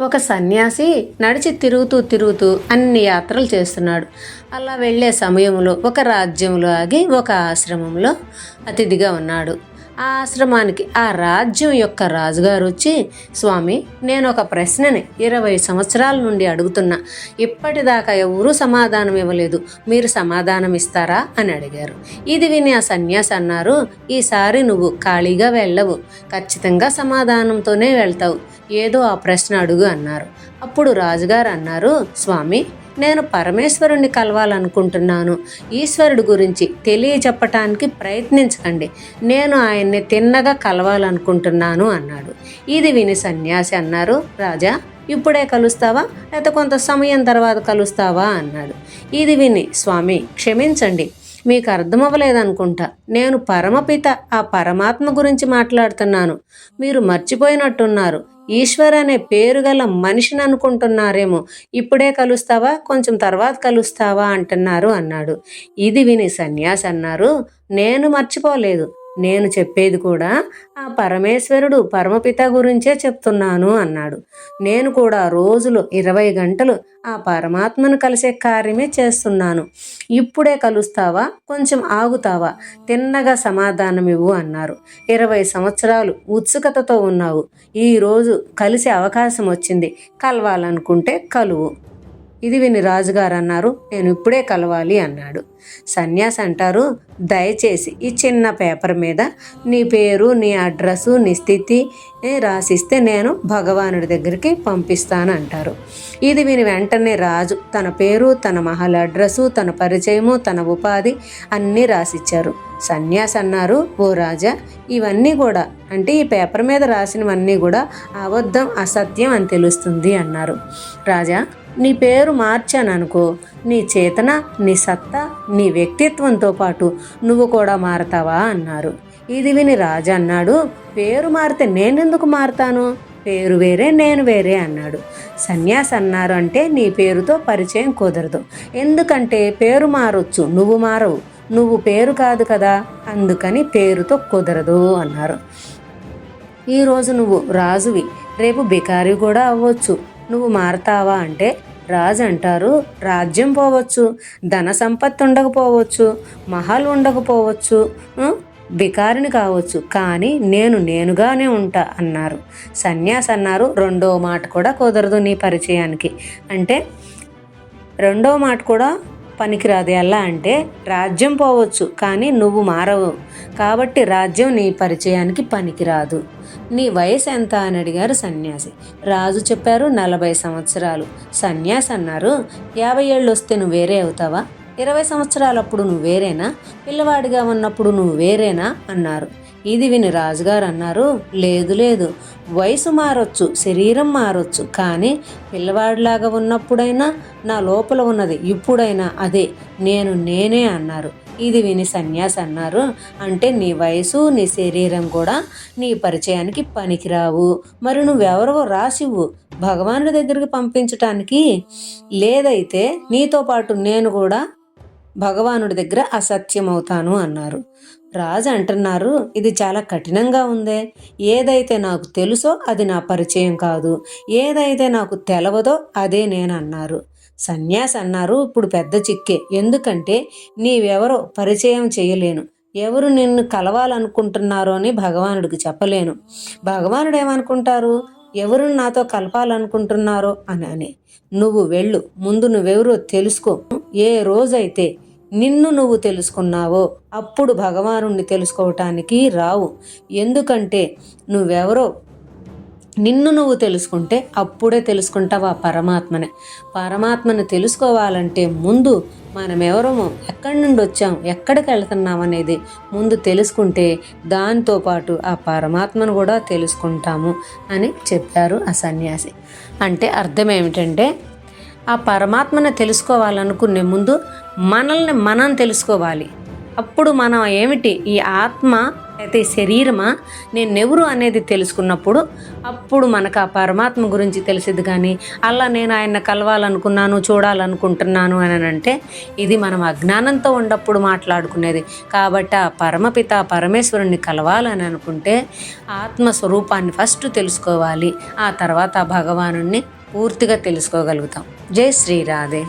ఒక సన్యాసి నడిచి తిరుగుతూ తిరుగుతూ అన్ని యాత్రలు చేస్తున్నాడు. అలా వెళ్ళే సమయంలో ఒక రాజ్యంలో ఆగి ఒక ఆశ్రమంలో అతిథిగా ఉన్నాడు. ఆ ఆశ్రమానికి ఆ రాజ్యం యొక్క రాజుగారు వచ్చి స్వామి నేను ఒక ప్రశ్నని ఇరవై సంవత్సరాల నుండి అడుగుతున్నా. ఇప్పటిదాకా ఎవరూ సమాధానం ఇవ్వలేదు. మీరు సమాధానం ఇస్తారా? అని అడిగారు. ఇది విని ఆ సన్యాసి అన్నారు ఈసారి నువ్వు ఖాళీగా వెళ్ళవు. ఖచ్చితంగా సమాధానంతోనే వెళ్తావు. ఏదో ఆ ప్రశ్న అడుగు అన్నారు. అప్పుడు రాజుగారు అన్నారు స్వామి నేను పరమేశ్వరుణ్ణి కలవాలనుకుంటున్నాను. ఈశ్వరుడు గురించి తెలియచెప్పటానికి ప్రయత్నించకండి. నేను ఆయన్ని తిన్నగా కలవాలనుకుంటున్నాను అన్నాడు. ఇది విని సన్యాసి అన్నారు రాజా ఇప్పుడే కలుస్తావా? లేకపోతే కొంత సమయం తర్వాత కలుస్తావా? అన్నాడు. ఇది విని స్వామి క్షమించండి. మీకు అర్థమవ్వలేదనుకుంటా. నేను పరమపిత ఆ పరమాత్మ గురించి మాట్లాడుతున్నాను. మీరు మర్చిపోయినట్టున్నారు. ఈశ్వర్ అనే పేరు గల మనిషిని అనుకుంటున్నారేమో. ఇప్పుడే కలుస్తావా? కొంచెం తర్వాత కలుస్తావా? అంటున్నారు అన్నాడు. ఇది విని సన్యాసి అన్నారు నేను మర్చిపోలేదు. నేను చెప్పేది కూడా ఆ పరమేశ్వరుడు పరమపిత గురించే చెప్తున్నాను అన్నాడు. నేను కూడా రోజులు ఇరవై గంటలు ఆ పరమాత్మను కలిసే కార్యమే చేస్తున్నాను. ఇప్పుడే కలుస్తావా? కొంచెం ఆగుతావా? తిన్నగా సమాధానం ఇవ్వు అన్నారు. ఇరవై సంవత్సరాలు ఉత్సుకతతో ఉన్నావు. ఈరోజు కలిసే అవకాశం వచ్చింది. కలవాలనుకుంటే కలువు. ఇది విని రాజుగారు అన్నారు నేను ఇప్పుడే కలవాలి అన్నాడు. సన్యాసి అంటారు దయచేసి ఈ చిన్న పేపర్ మీద నీ పేరు నీ అడ్రస్సు నీ స్థితి రాసిస్తే నేను భగవానుడి దగ్గరికి పంపిస్తాను అంటారు. ఇది విని వెంటనే రాజు తన పేరు తన మహల్ అడ్రస్సు తన పరిచయము తన ఉపాధి అన్నీ రాసిచ్చారు. సన్యాసి అన్నారు ఓ రాజా ఇవన్నీ కూడా అంటే ఈ పేపర్ మీద రాసినవన్నీ కూడా అబద్ధం అసత్యం అని తెలుస్తుంది అన్నారు. రాజా నీ పేరు మార్చాను అనుకో నీ చేతన నీ సత్తా నీ వ్యక్తిత్వంతో పాటు నువ్వు కూడా మారతావా అన్నారు. ఇది విని రాజు అన్నాడు పేరు మారితే నేనెందుకు మారతాను? పేరు వేరే నేను వేరే అన్నాడు. సన్యాసి అన్నారు అంటే నీ పేరుతో పరిచయం కుదరదు. ఎందుకంటే పేరు మారొచ్చు నువ్వు మారవు. నువ్వు పేరు కాదు కదా అందుకని పేరుతో కుదరదు అన్నారు. ఈరోజు నువ్వు రాజువి రేపు బికారి కూడా అవ్వచ్చు. నువ్వు మారతావా అంటే రాజు అంటారు రాజ్యం పోవచ్చు ధన సంపత్తి ఉండకపోవచ్చు మహల్ ఉండకపోవచ్చు బికారిని కావచ్చు కానీ నేను నేనుగానే ఉంటా అన్నారు. సన్యాసి అన్నారు రెండో మాట కూడా కుదరదు నీ పరిచయానికి. అంటే రెండో మాట కూడా పనికిరాదు ఎలా అంటే రాజ్యం పోవచ్చు కానీ నువ్వు మారవు. కాబట్టి రాజ్యం నీ పరిచయానికి పనికిరాదు. నీ వయసు ఎంత అని అడిగారు సన్యాసి. రాజు చెప్పారు నలభై సంవత్సరాలు. సన్యాసి అన్నారు యాభై ఏళ్ళు వస్తే నువ్వు వేరే అవుతావా? ఇరవై సంవత్సరాలప్పుడు నువ్వు వేరేనా? పిల్లవాడిగా ఉన్నప్పుడు నువ్వు వేరేనా? అన్నారు. ఇది విని రాజుగారు అన్నారు లేదు లేదు. వయసు మారొచ్చు శరీరం మారొచ్చు కానీ పిల్లవాడిలాగా ఉన్నప్పుడైనా నా లోపల ఉన్నది ఇప్పుడైనా అదే. నేను నేనే అన్నారు. ఇది విని సన్యాసి అన్నారు అంటే నీ వయసు నీ శరీరం కూడా నీ పరిచయానికి పనికిరావు. మరి నువ్వెవరో రాసివ్వు. భగవానుడి దగ్గరికి పంపించటానికి లేదైతే నీతో పాటు నేను కూడా భగవానుడి దగ్గర అసత్యం అవుతాను అన్నారు. రాజు అంటున్నారు ఇది చాలా కఠినంగా ఉందే. ఏదైతే నాకు తెలుసో అది నా పరిచయం కాదు. ఏదైతే నాకు తెలవదో అదే నేను అన్నారు సన్యాసి అన్నారు ఇప్పుడు పెద్ద చిక్కే. ఎందుకంటే నీవెవరో పరిచయం చేయలేను. ఎవరు నిన్ను కలవాలనుకుంటున్నారో అని భగవానుడికి చెప్పలేను. భగవానుడు ఏమనుకుంటారు? ఎవరు నాతో కలపాలనుకుంటున్నారో అని అని. నువ్వు వెళ్ళు. ముందు నువ్వెవరో తెలుసుకో. ఏ రోజైతే నిన్ను నువ్వు తెలుసుకున్నావో అప్పుడు భగవానుణ్ణి తెలుసుకోవటానికి రావు. ఎందుకంటే నువ్వెవరో నిన్ను నువ్వు తెలుసుకుంటే అప్పుడే తెలుసుకుంటావు ఆ పరమాత్మనే. పరమాత్మను తెలుసుకోవాలంటే ముందు మనం ఎవరము ఎక్కడి నుండి వచ్చాం ఎక్కడికి వెళ్తున్నాం అనేది ముందు తెలుసుకుంటే దాంతో పాటు ఆ పరమాత్మను కూడా తెలుసుకుంటాము అని చెప్పారు ఆ సన్యాసి. అంటే అర్థం ఏమిటంటే ఆ పరమాత్మను తెలుసుకోవాలనుకునే ముందు మనల్ని మనం తెలుసుకోవాలి. అప్పుడు మనం ఏమిటి? ఈ ఆత్మ అయితే శరీరమా? నేను అనేది తెలుసుకున్నప్పుడు అప్పుడు మనకు ఆ పరమాత్మ గురించి తెలిసింది కానీ అలా నేను ఆయన కలవాలనుకున్నాను చూడాలనుకుంటున్నాను అని అంటే ఇది మనం అజ్ఞానంతో ఉన్నప్పుడు మాట్లాడుకునేది. కాబట్టి ఆ పరమపిత పరమేశ్వరుణ్ణి కలవాలని అనుకుంటే ఆత్మస్వరూపాన్ని ఫస్ట్ తెలుసుకోవాలి. ఆ తర్వాత ఆ భగవానుణ్ణి పూర్తిగా తెలుసుకోగలుగుతాం. జై శ్రీరాధే